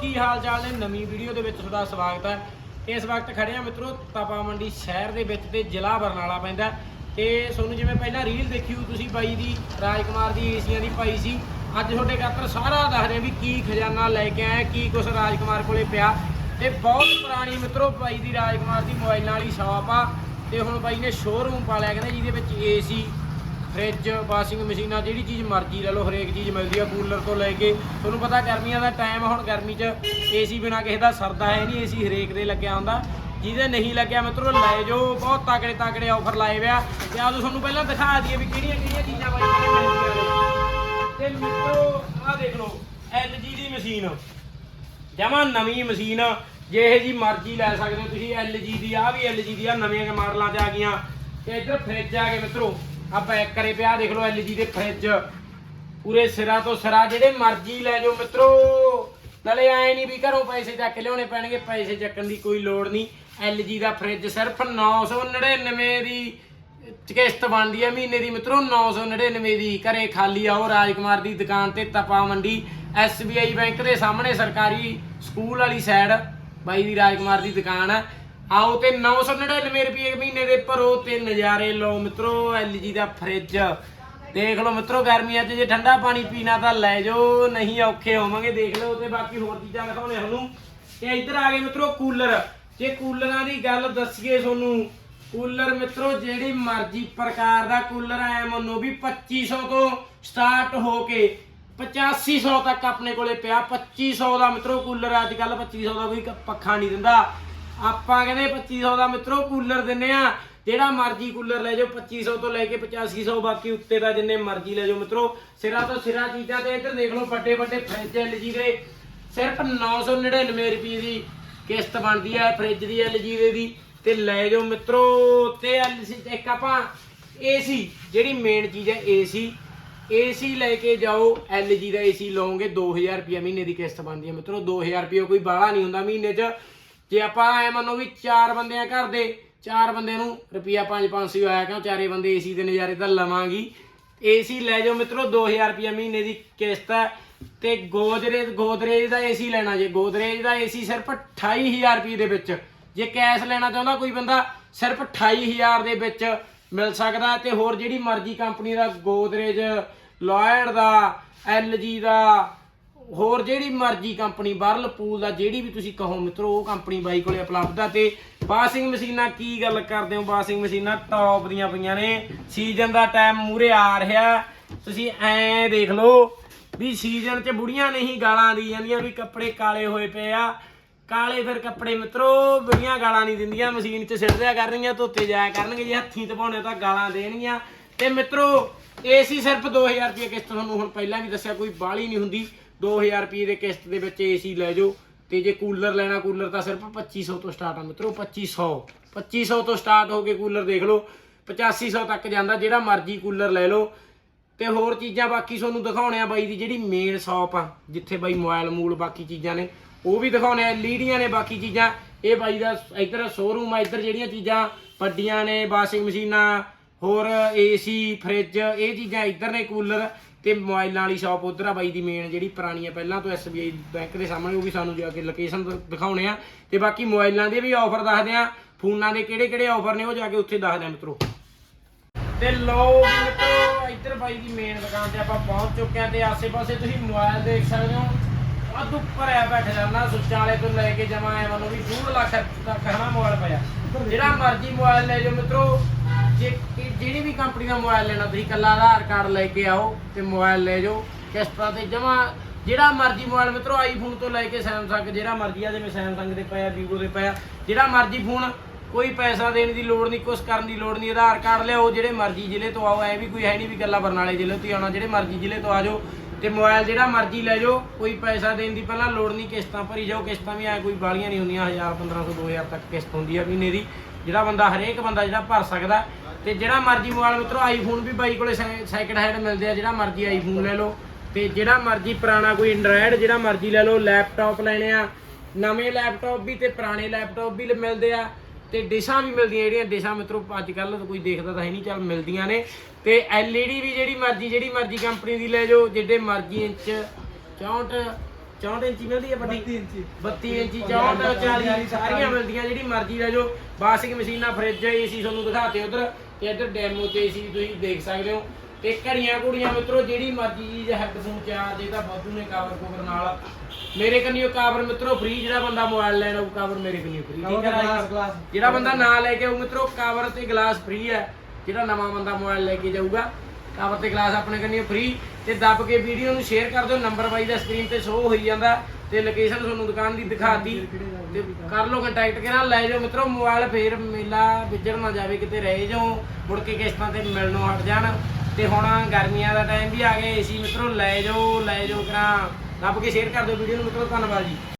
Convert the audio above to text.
ਕੀ ਹਾਲ ਚਾਲ ਨੇ? ਨਵੀਂ ਵੀਡੀਓ ਦੇ ਵਿੱਚ ਤੁਹਾਡਾ ਸਵਾਗਤ ਹੈ। ਇਸ ਵਕਤ ਖੜੇ ਆ ਮਿੱਤਰੋ ਤਪਾ ਮੰਡੀ ਸ਼ਹਿਰ ਦੇ ਵਿੱਚ ਤੇ ਜ਼ਿਲ੍ਹਾ ਬਰਨਾਲਾ ਪੈਂਦਾ ਤੇ ਤੁਹਾਨੂੰ ਜਿਵੇਂ ਪਹਿਲਾਂ ਰੀਲ ਦੇਖੀ ਹੋ ਤੁਸੀਂ ਬਾਈ ਦੀ, ਰਾਜਕੁਮਾਰ ਦੀ, ਏਸੀਆਂ ਦੀ ਪਾਈ ਸੀ, ਅੱਜ ਤੁਹਾਡੇ ਖਾਤਰ ਸਾਰਾ ਦੱਸਦੇ ਆ ਵੀ ਕੀ ਖਜ਼ਾਨਾ ਲੈ ਕੇ ਆਇਆ, ਕੀ ਕੁਛ ਰਾਜਕੁਮਾਰ ਕੋਲੇ ਪਿਆ। ਤੇ ਬਹੁਤ ਪੁਰਾਣੀ ਮਿੱਤਰੋ ਬਾਈ ਦੀ, ਰਾਜਕੁਮਾਰ ਦੀ ਮੋਬਾਈਲਾਂ ਵਾਲੀ ਸ਼ਾਪ ਆ। ਤੇ ਹੁਣ ਬਾਈ ਨੇ ਸ਼ੋਰੂਮ ਪਾ ਲਿਆ, ਕਹਿੰਦੇ ਜਿਹਦੇ ਵਿੱਚ ਏਸੀ ਫ੍ਰਿਜ, ਵਾਸ਼ਿੰਗ ਮਸ਼ੀਨਾਂ, ਜਿਹੜੀ ਚੀਜ਼ ਮਰਜ਼ੀ ਲੈ ਲਓ, ਹਰੇਕ ਚੀਜ਼ ਮਿਲਦੀ ਆ ਕੂਲਰ ਤੋਂ ਲੈ ਕੇ। ਤੁਹਾਨੂੰ ਪਤਾ ਗਰਮੀਆਂ ਦਾ ਟਾਈਮ ਹੁਣ ਗਰਮੀ 'ਚ ਏਸੀ ਬਿਨਾ ਕਿਸੇ ਦਾ ਸਰਦਾ ਹੈ ਨਹੀਂ ਏਸੀ ਹਰੇਕ ਦੇ ਲੱਗਿਆ ਹੁੰਦਾ। ਜਿਹਦੇ ਨਹੀਂ ਲੱਗਿਆ ਮਿੱਤਰੋ, ਲੈ ਜਾਓ। ਬਹੁਤ ਤਾਕੜੇ ਤਾਕੜੇ ਆਫਰ ਲਾਏ ਹੋਏ ਆ। ਤੇ ਆਜੋ ਤੁਹਾਨੂੰ ਪਹਿਲਾਂ ਦਿਖਾ ਦਈਏ ਵੀ ਕਿਹੜੀਆਂ ਕਿਹੜੀਆਂ ਚੀਜ਼ਾਂ ਬਾਈ ਕੋਲ ਮਿਲਦੀਆਂ ਨੇ ਤੇ ਮਿੱਤਰੋ, ਆਹ ਦੇਖ ਲਓ LG ਦੀ ਮਸ਼ੀਨ ਜਮਾ ਨਵੀਂ ਮਸ਼ੀਨ ਜੇ ਇਹ ਜੀ ਮਰਜ਼ੀ ਲੈ ਸਕਦੇ ਹੋ ਤੁਸੀਂ LG ਦੀ। ਆ ਵੀ LG ਦੀ ਆ ਨਵੀਆਂ ਮਾਡਲਾਂ 'ਚ ਆ ਗਈਆਂ। ਤੇ ਇੱਧਰ ਫ੍ਰਿਜ ਆ ਗਏ ਮਿੱਤਰੋ। ਆ ਪੈਕ ਕਰੇ ਪਿਆ ਦੇਖ ਲਓ LG ਦੇ ਫ੍ਰਿਜ ਪੂਰੇ ਸਿਰਾਂ ਤੋਂ ਸਿਰਾ, ਜਿਹੜੇ ਮਰਜ਼ੀ ਲੈ ਜਾਓ ਮਿੱਤਰੋ। ਨਾਲੇ ਐ ਨਹੀਂ ਵੀ ਘਰੋਂ ਪੈਸੇ ਚੱਕ ਕੇ ਲਿਆਉਣੇ ਪੈਣਗੇ, ਪੈਸੇ ਚੱਕਣ ਦੀ ਕੋਈ ਲੋੜ ਨਹੀਂ। LG ਦਾ ਫ੍ਰਿਜ ਸਿਰਫ 999 ਦੀ ਕਿਸ਼ਤ ਬਣਦੀ ਹੈ ਮਹੀਨੇ ਦੀ, ਮਿੱਤਰੋ 999 ਦੀ। ਘਰੇ ਖਾਲੀ ਆਓ, ਰਾਜਕੁਮਾਰ ਦੀ ਦੁਕਾਨ ਤੇ ਤਪਾ ਮੰਡੀ। SBI ਬੈਂਕ ਦੇ ਸਾਹਮਣੇ ਸਰਕਾਰੀ ਸਕੂਲ ਵਾਲੀ ਸਾਈਡ ਬਾਈ ਦੀ ਰਾਜਕੁਮਾਰ ਦੀ ਦੁਕਾਨ ਹੈ। ਆਓ ਤੇ 999 ਰੁਪਏ ਮਹੀਨੇ ਦੇ ਭਰੋ ਤੇ ਨਜ਼ਾਰੇ ਲਓ ਮਿੱਤਰੋ LG ਦਾ ਫ੍ਰਿਜ ਦੇਖ ਲਓ ਮਿੱਤਰੋ ਗਰਮੀਆਂ 'ਚ ਜੇ ਠੰਡਾ ਪਾਣੀ ਪੀਣਾ ਤਾਂ ਲੈ ਜਾਓ, ਨਹੀਂ ਔਖੇ ਹੋਵਾਂਗੇ, ਦੇਖ ਲਓ ਤੇ ਬਾਕੀ ਹੋਰ ਚੀਜ਼ਾਂ ਦਿਖਾਉਣੇ ਤੁਹਾਨੂੰ। ਤੇ ਇੱਧਰ ਆ ਗਏ ਮਿੱਤਰੋ, ਕੂਲਰ। ਜੇ ਕੂਲਰਾਂ ਦੀ ਗੱਲ ਦੱਸੀਏ ਤੁਹਾਨੂੰ, ਕੂਲਰ ਮਿੱਤਰੋ, ਜਿਹੜੀ ਮਰਜ਼ੀ ਪ੍ਰਕਾਰ ਦਾ ਕੂਲਰ ਐ, ਮੰਨੋ ਵੀ 2500 ਤੋਂ ਸਟਾਰਟ ਹੋ ਕੇ 8500 ਤੱਕ ਆਪਣੇ ਕੋਲੇ ਪਿਆ। 2500 ਦਾ ਮਿੱਤਰੋ, ਕੂਲਰ ਅੱਜ ਕੱਲ 2500 ਦਾ ਕੋਈ ਪੱਖਾ ਨਹੀਂ ਦਿੰਦਾ। ਆਪਾਂ ਕਹਿੰਦੇ 2500 ਦਾ ਮਿੱਤਰੋ ਕੂਲਰ ਦਿੰਨੇ ਆ। ਜਿਹੜਾ ਮਰਜ਼ੀ ਕੂਲਰ ਲੈ ਜਾਓ 2500 ਤੋਂ ਲੈ ਕੇ 8500 ਬਾਕੀ ਉੱਤੇ ਦਾ ਜਿੰਨੇ ਮਰਜ਼ੀ ਲੈ ਜਾਓ ਮਿੱਤਰੋ। ਸਿਰਾ ਤੋਂ ਸਿਰਾ ਚੀਜ਼ਾਂ ਤੇ ਇੱਧਰ ਦੇਖ ਲਓ, ਵੱਡੇ ਵੱਡੇ ਫ੍ਰਿਜ LG ਦੇ। ਸਿਰਫ 999 ਰੁਪਏ ਦੀ ਕਿਸ਼ਤ ਬਣਦੀ ਹੈ ਫ੍ਰਿਜ ਦੀ LG ਦੇ ਦੀ। ਤੇ ਲੈ ਜਾਓ ਮਿੱਤਰੋ ਤੇ LC ਇੱਕ ਆਪਾਂ AC ਜਿਹੜੀ ਮੇਨ ਚੀਜ਼ ਹੈ AC AC ਲੈ ਕੇ ਜਾਓ LG ਦਾ AC ਲਓਗੇ 2000 ਰੁਪਏ ਮਹੀਨੇ ਦੀ ਕਿਸ਼ਤ ਬਣਦੀ ਹੈ ਮਿੱਤਰੋ। 2000 ਰੁਪਏ ਕੋਈ ਬਾਹਲਾ ਨਹੀਂ ਹੁੰਦਾ ਮਹੀਨੇ 'ਚ। ਜੇ ਆਪਾਂ ਐ ਮੰਨੋ ਵੀ ਚਾਰ ਬੰਦੇ ਆ ਘਰ ਦੇ, ਚਾਰ ਬੰਦਿਆਂ ਨੂੰ ਰੁਪਿਆ 5-500 ਆਇਆ ਕਿਉਂ? ਚਾਰੇ ਬੰਦੇ ਏਸੀ ਦੇ ਨਜ਼ਾਰੇ ਤਾਂ ਲਵਾਂਗੀ। ਏਸੀ ਲੈ ਜਾਓ ਮਿੱਤਰੋ 2000 ਰੁਪਿਆ ਮਹੀਨੇ ਦੀ ਕਿਸ਼ਤ ਹੈ ਤੇ ਗੋਦਰੇਜ ਗੋਦਰੇਜ ਦਾ ਏਸੀ ਲੈਣਾ ਜੇ। ਗੋਦਰੇਜ ਦਾ ਏਸੀ ਸਿਰਫ 28000 ਰੁਪਏ ਦੇ ਵਿੱਚ। ਜੇ ਕੈਸ਼ ਲੈਣਾ ਚਾਹੁੰਦਾ ਕੋਈ ਬੰਦਾ, ਸਿਰਫ 28000 ਦੇ ਵਿੱਚ ਮਿਲ ਸਕਦਾ ਤੇ ਹੋਰ ਜਿਹੜੀ ਮਰਜ਼ੀ ਕੰਪਨੀ ਦਾ ਗੋਦਰੇਜ, ਲੋਇਡ ਦਾ LG ਦਾ ਹੋਰ ਜਿਹੜੀ ਮਰਜ਼ੀ ਕੰਪਨੀ ਵਰਲਪੂਲ ਦਾ ਜਿਹੜੀ ਵੀ ਤੁਸੀਂ ਕਹੋ ਮਿੱਤਰੋ, ਉਹ ਕੰਪਨੀ ਬਾਈ ਕੋਲੇ ਉਪਲਬਧ ਆ ਤੇ ਵਾਸ਼ਿੰਗ ਮਸ਼ੀਨਾਂ ਕੀ ਗੱਲ ਕਰਦੇ ਹੋ? ਵਾਸ਼ਿੰਗ ਮਸ਼ੀਨਾਂ ਟੌਪ ਦੀਆਂ ਪਈਆਂ ਨੇ। ਸੀਜ਼ਨ ਦਾ ਟਾਈਮ ਮੂਰੇ ਆ ਰਿਹਾ। ਤੁਸੀਂ ਐ ਦੇਖ ਲਓ ਵੀ ਸੀਜ਼ਨ 'ਚ ਬੁੜੀਆਂ ਨਹੀਂ ਗਾਲਾਂ ਦੀ ਜਾਂਦੀਆਂ ਵੀ ਕੱਪੜੇ ਕਾਲੇ ਹੋਏ ਪਏ ਆ। ਕਾਲੇ ਫਿਰ ਕੱਪੜੇ ਮਿੱਤਰੋ, ਬੁੜੀਆਂ ਗਾਲਾਂ ਨਹੀਂ ਦਿੰਦੀਆਂ। ਮਸ਼ੀਨ 'ਚ ਸਿੱਟ ਦਿਆ ਕਰਨਗੀਆਂ, ਧੋਤੇ ਜਾਇਆ ਕਰਨਗੇ। ਜੇ ਹੱਥੀਂ ਧਵਾਉਣੇ ਤਾਂ ਗਾਲਾਂ ਦੇਣਗੀਆਂ। ਤੇ ਮਿੱਤਰੋ, ਏਸੀ ਸਿਰਫ 2000 ਰੁਪਏ ਕਿਸ਼ਤ ਤੁਹਾਨੂੰ ਹੁਣ ਪਹਿਲਾਂ ਵੀ ਦੱਸਿਆ, ਕੋਈ ਬਾਹਲੀ ਨਹੀਂ ਹੁੰਦੀ। 2000 ਰੁਪਏ ਦੇ ਕਿਸ਼ਤ ਦੇ ਵਿੱਚ ਏਸੀ ਲੈ ਜਾਓ ਤੇ ਜੇ ਕੂਲਰ ਲੈਣਾ ਕੂਲਰ ਤਾਂ ਸਿਰਫ 2500 ਤੋਂ ਸਟਾਰਟ ਆ ਮਿੱਤਰੋ 2500 2500 ਤੋਂ ਸਟਾਰਟ ਹੋ ਕੇ ਕੂਲਰ ਦੇਖ ਲਓ 8500 ਤੱਕ ਜਾਂਦਾ, ਜਿਹੜਾ ਮਰਜ਼ੀ ਕੂਲਰ ਲੈ ਲਓ। ਤੇ ਹੋਰ ਚੀਜ਼ਾਂ ਬਾਕੀ ਤੁਹਾਨੂੰ ਦਿਖਾਉਣੇ ਆ ਬਾਈ ਦੀ ਜਿਹੜੀ ਮੇਨ ਸ਼ਾਪ ਆ, ਜਿੱਥੇ ਬਾਈ ਮੋਬਾਈਲ ਮੂਲ ਬਾਕੀ ਚੀਜ਼ਾਂ ਨੇ, ਉਹ ਵੀ ਦਿਖਾਉਣੇ ਆ, ਲੀੜੀਆਂ ਨੇ ਬਾਕੀ ਚੀਜ਼ਾਂ। ਇਹ ਬਾਈ ਦਾ ਇੱਧਰ ਸ਼ੋਰੂਮ ਆ, ਇੱਧਰ ਜਿਹੜੀਆਂ ਚੀਜ਼ਾਂ ਵੱਡੀਆਂ ਨੇ ਵਾਸ਼ਿੰਗ ਮਸ਼ੀਨਾਂ ਹੋਰ ਏਸੀ ਫ੍ਰਿਜ ਇਹ ਚੀਜ਼ਾਂ ਇੱਧਰ ਨੇ ਕੂਲਰ। ਤੇ ਮੋਬਾਈਲਾਂ ਵਾਲੀ ਸ਼ਾਪ ਉਧਰ ਆ ਬਾਈ ਦੀ ਮੇਨ ਜਿਹੜੀ ਪੁਰਾਣੀ ਆ, ਪਹਿਲਾਂ ਤੋਂ SBI ਬੈਂਕ ਦੇ ਸਾਹਮਣੇ, ਉਹ ਵੀ ਸਾਨੂੰ ਜਾ ਕੇ ਲੋਕੇਸ਼ਨ ਦਿਖਾਉਣੇ ਆ। ਤੇ ਬਾਕੀ ਮੋਬਾਈਲਾਂ ਦੇ ਵੀ ਆਫਰ ਦੱਸਦੇ ਆ, ਫੋਨਾਂ ਦੇ ਕਿਹੜੇ ਕਿਹੜੇ ਆਫਰ ਨੇ ਉਹ ਜਾ ਕੇ ਉੱਥੇ ਦੱਸਦੇ ਆ ਮਿੱਤਰੋ। ਤੇ ਲਓ ਵੀ ਮਿੱਤਰੋ, ਇੱਧਰ ਬਾਈ ਦੀ ਮੇਨ ਦੁਕਾਨ ਤੇ ਆਪਾਂ ਪਹੁੰਚ ਚੁੱਕੇ ਆ ਤੇ ਆਸੇ-ਪਾਸੇ ਤੁਸੀਂ ਮੋਬਾਈਲ ਦੇਖ ਸਕਦੇ ਹੋ। ਅੱਧ ਉੱਪਰ ਆ ਬੈਠ ਜਾਣਾ ਸੁੱਚਾਂ ਵਾਲੇ ਤੋਂ ਲੈ ਕੇ ਜਮਾ ਐ ਮੰਨੋ ਵੀ 2 ਲੱਖ ਤੱਕ ਹਨਾ ਮੋਬਾਈਲ ਪਿਆ। ਜਿਹੜਾ ਮਰਜ਼ੀ ਮੋਬਾਈਲ ਲੈ ਜਾਓ ਮਿੱਤਰੋ। ਜੇ ਕਿ- ਜਿਹੜੀ ਵੀ ਕੰਪਨੀ ਦਾ ਮੋਬਾਈਲ ਲੈਣਾ, ਤੁਸੀਂ ਕੱਲਾ ਆਧਾਰ ਕਾਰਡ ਲੈ ਕੇ ਆਓ ਤੇ ਮੋਬਾਈਲ ਲੈ ਜਾਓ, ਕਿਸ਼ਤਾਂ ਤੇ ਜਮਾ ਜਿਹੜਾ ਮਰਜ਼ੀ ਮੋਬਾਈਲ, ਮਿੱਤਰੋ ਆਈਫੋਨ ਤੋਂ ਲੈ ਕੇ ਸੈਮਸੰਗ ਜਿਹੜਾ ਮਰਜ਼ੀ ਆ, ਜਿਵੇਂ ਸੈਮਸੰਗ ਦੇ ਪਿਆ ਵੀਵੋ ਦੇ ਪਿਆ ਜਿਹੜਾ ਮਰਜ਼ੀ ਫੋਨ ਕੋਈ ਪੈਸਾ ਦੇਣ ਦੀ ਲੋੜ ਨਹੀਂ, ਕੁਛ ਕਰਨ ਦੀ ਲੋੜ ਨਹੀਂ, ਆਧਾਰ ਕਾਰਡ ਲਿਆਓ, ਜਿਹੜੇ ਮਰਜ਼ੀ ਜ਼ਿਲ੍ਹੇ ਤੋਂ ਆਓ, ਐ ਵੀ ਕੋਈ ਹੈ ਨਹੀਂ ਵੀ ਗੱਲਾਂ ਬਰਨਾਲੇ ਜ਼ਿਲ੍ਹੇ ਤੋਂ ਹੀ ਆਉਣਾ, ਜਿਹੜੇ ਮਰਜ਼ੀ ਜ਼ਿਲ੍ਹੇ ਤੋਂ ਆ ਜਾਓ, ਤੇ ਮੋਬਾਈਲ ਜਿਹੜਾ ਮਰਜ਼ੀ ਲੈ ਜਾਓ, ਕੋਈ ਪੈਸਾ ਦੇਣ ਦੀ ਪਹਿਲਾਂ ਲੋੜ ਨਹੀਂ, ਕਿਸ਼ਤਾਂ ਭਰੀ ਜਾਓ, ਕਿਸ਼ਤਾਂ ਵੀ ਐ ਕੋਈ ਬਾਲੀਆਂ ਨਹੀਂ ਹੁੰਦੀਆਂ 1000 1500 2000 ਤੱਕ ਕਿਸ਼ਤ ਹੁੰਦੀ ਆ ਮਹੀਨੇ ਦੀ, ਜਿਹੜਾ ਬੰਦਾ ਹਰੇਕ ਬੰਦਾ ਜਿਹੜਾ ਭਰ ਸਕਦਾ ਤੇ ਜਿਹੜਾ ਮਰਜ਼ੀ ਮੋਬਾਈਲ ਮਿੱਤਰੋ ਆਈਫੋਨ ਵੀ ਬਾਈ ਕੋਲੇ ਸੈਕਿੰਡ ਹੈਂਡ ਮਿਲਦੇ ਆ, ਜਿਹੜਾ ਮਰਜ਼ੀ ਆਈਫੋਨ ਲੈ ਲਓ। ਤੇ ਜਿਹੜਾ ਮਰਜ਼ੀ ਪੁਰਾਣਾ ਕੋਈ ਐਂਡਰਾਇਡ ਜਿਹੜਾ ਮਰਜ਼ੀ ਲੈ ਲਓ ਲੈਪਟਾਪ ਲੈਣੇ ਆ। ਨਵੇਂ ਲੈਪਟਾਪ ਵੀ ਤੇ ਪੁਰਾਣੇ ਲੈਪਟਾਪ ਵੀ ਮਿਲਦੇ ਆ। ਤੇ ਡਿਸ਼ਾਂ ਵੀ ਮਿਲਦੀਆਂ ਜਿਹੜੀਆਂ, ਡਿਸ਼ਾਂ ਮਿੱਤਰੋ ਅੱਜ ਕੱਲ ਕੋਈ ਦੇਖਦਾ ਤਾਂ ਹੈ ਨਹੀਂ, ਚੱਲ ਮਿਲਦੀਆਂ ਨੇ। ਤੇ LED ਵੀ ਜਿਹੜੀ ਮਰਜ਼ੀ ਜਿਹੜੀ ਮਰਜ਼ੀ ਕੰਪਨੀ ਦੀ ਲੈ ਜਾਓ ਜਿਹੜੇ ਮਰਜ਼ੀ ਇੰਚ 64 64 ਇੰਚੀ ਮਿਲਦੀ ਹੈ ਵੱਡੀ? 32 ਇੰਚੀ। 32 ਇੰਚੀ 64 40 ਸਾਰੀਆਂ ਮਿਲਦੀਆਂ ਜਿਹੜੀ ਮਰਜ਼ੀ ਲੈ ਜਾਓ। ਬਾਸਿਕ ਮਸ਼ੀਨਾਂ ਫ੍ਰਿਜ ਏਸੀ ਤੁਹਾਨੂੰ ਦਿਖਾਤੇ ਉਧਰ ਤੇ ਇੱਧਰ ਡੈਮੋ ਚ ਏਸੀ ਤੁਸੀਂ ਦੇਖ ਸਕਦੇ ਹੋ। ਤੇ ਘੜੀਆਂ ਘੁੜੀਆਂ ਮਿੱਤਰੋ ਜਿਹੜੀ ਮਰਜ਼ੀ ਚੀਜ਼ ਹੈਡਫੋਨ ਚਾਰਜ ਇਹਦਾ ਵਾਧੂ ਨੇ ਕਵਰ ਕੁਵਰ ਨਾਲ। ਮੇਰੇ ਕੰਨਿਓ ਕਵਰ ਮਿੱਤਰੋ ਫ੍ਰੀ ਜਿਹੜਾ ਬੰਦਾ ਮੋਬਾਈਲ ਲੈਣਾ ਉਹ ਕਵਰ ਮੇਰੇ ਕੰਨਿਓ ਫ੍ਰੀ ਠੀਕ ਹੈ ਜਿਹੜਾ ਬੰਦਾ ਨਾ ਲੈ ਕੇ ਆਊ ਮਿੱਤਰੋ ਕਵਰ ਤੇ ਗਲਾਸ ਫ੍ਰੀ ਹੈ। ਜਿਹੜਾ ਨਵਾਂ ਬੰਦਾ ਮੋਬਾਈਲ ਲੈ ਕੇ ਜਾਊਗਾ ਕਵਰ ਤੇ ਗਲਾਸ ਆਪਣੇ ਕੰਨੀ ਫ੍ਰੀ ਤੇ ਦੱਬ ਕੇ ਵੀਡੀਓ ਨੂੰ ਸ਼ੇਅਰ ਕਰ ਦਿਓ ਨੰਬਰ ਬਾਈ ਦਾ ਸਕਰੀਨ ਤੇ ਸ਼ੋ ਹੋਈ ਜਾਂਦਾ ਤੇ ਲੋਕੇਸ਼ਨ ਤੁਹਾਨੂੰ ਦੁਕਾਨ ਦੀ ਦਿਖਾਤੀ ਤੇ ਕਰ ਲਓ ਕੰਟੈਕਟ ਕਰਾਂ ਲੈ ਜਾਓ ਮਿੱਤਰੋ ਮੋਬਾਈਲ ਫੇਰ ਮੇਲਾ ਵਿਜੜ ਨਾ ਜਾਵੇ, ਕਿਤੇ ਰਹਿ ਜਾਓ, ਮੁੜ ਕੇ ਕਿਸ਼ਤਾਂ ਤੇ ਮਿਲਣੋਂ ਹਟ ਜਾਣ। ਤੇ ਹੁਣ ਗਰਮੀਆਂ ਦਾ ਟਾਈਮ ਵੀ ਆ ਗਿਆ ਏਸੀ ਮਿੱਤਰੋ, ਲੈ ਜਾਓ ਲੈ ਜਾਓ ਕਰਾਂ। ਦੱਬ ਕੇ ਸ਼ੇਅਰ ਕਰ ਦਿਓ ਵੀਡੀਓ ਨੂੰ, ਮਿੱਤਰੋ, ਧੰਨਵਾਦ ਜੀ।